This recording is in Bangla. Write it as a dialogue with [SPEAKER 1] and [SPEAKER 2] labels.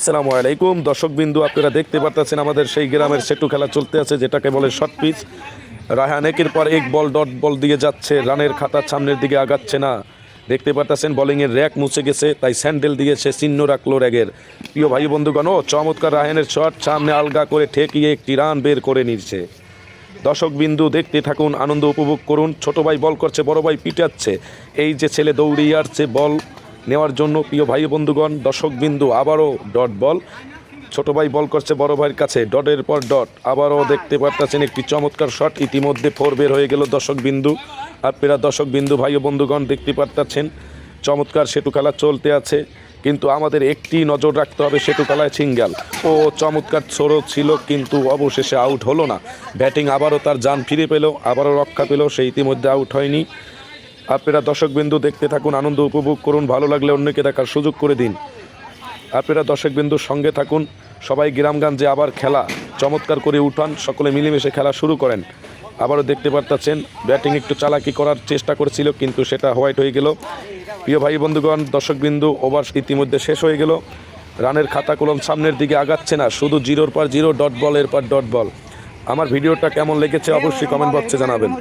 [SPEAKER 1] আসসালামু আলাইকুম। দর্শক বিন্দু আপনারা দেখতে পাচ্ছেন আমাদের সেই গ্রামের সেটু খেলা চলতে আছে, যেটাকে বলে শর্ট পিচ। রায়হান একের পর এক বল, ডট বল দিয়ে যাচ্ছে, রানের খাতা সামনের দিকে আগাচ্ছে না। দেখতে পাচ্ছেন বোলিংয়ের র্যাক মুছে গেছে, তাই স্যান্ডেল দিয়ে সে চিহ্ন রাখল র্যাগের। প্রিয় ভাই বন্ধুগণ ও চমৎকার রায়হানের শট, সামনে আলগা করে ঠেকিয়ে একটি রান বের করে নিচ্ছে দর্শক বিন্দু দেখতে থাকুন, আনন্দ উপভোগ করুন। ছোট ভাই বল করছে, বড় ভাই পিটাচ্ছে। এই যে ছেলে দৌড়িয়ে আসছে, বল নেওয়ার জন্য প্রিয় ভাই বন্ধুগণ, দর্শক বিন্দু, আবারও ডট বল। ছোট ভাই বল করছে, বড় ভাইয়ের কাছে। ডটের পর ডট। আবারও দেখতে পারতেছেন একটি চমৎকার শট। ইতিমধ্যে ফোর বের হয়ে গেল দর্শক বিন্দু। আপনারা দর্শক বিন্দু, ভাই ও বন্ধুগণ, দেখতে পারতেছেন চমৎকার সেতু খেলা চলতে আছে। কিন্তু আমাদের একটি নজর রাখতে হবে সেতু খেলায় সিঙ্গাল। ও চমৎকার ছোড়ো ছিল, কিন্তু অবশেষে আউট হলো না। ব্যাটিং আবারও তার যান ফিরে পেল, আবারও রক্ষা পেল, সে ইতিমধ্যে আউট হয়নি। আপনারা দর্শক বিন্দু দেখতে থাকুন, আনন্দ উপভোগ করুন, ভালো লাগলে অন্যকে দেখার সুযোগ করে দিন। আপনারা দর্শক বিন্দুর সঙ্গে থাকুন, সবাই গ্রামগঞ্জে আবার খেলা চমৎকার করে উঠান, সকলে মিলেমিশে খেলা শুরু করেন। আবারও দেখতে পারতেছেন, ব্যাটিং একটু চালাকি করার চেষ্টা করেছিল, কিন্তু সেটা হোয়াইট হয়ে গেল। প্রিয় ভাই বন্ধুগণ দর্শক বিন্দু ওভার ইতিমধ্যে শেষ হয়ে গেল। রানের খাতা কলম সামনের দিকে আগাচ্ছে না, শুধু জিরোর পর জিরো, ডট বল এর পর ডট বল। আমার ভিডিওটা কেমন লেগেছে অবশ্যই কমেন্ট বক্সে জানাবেন।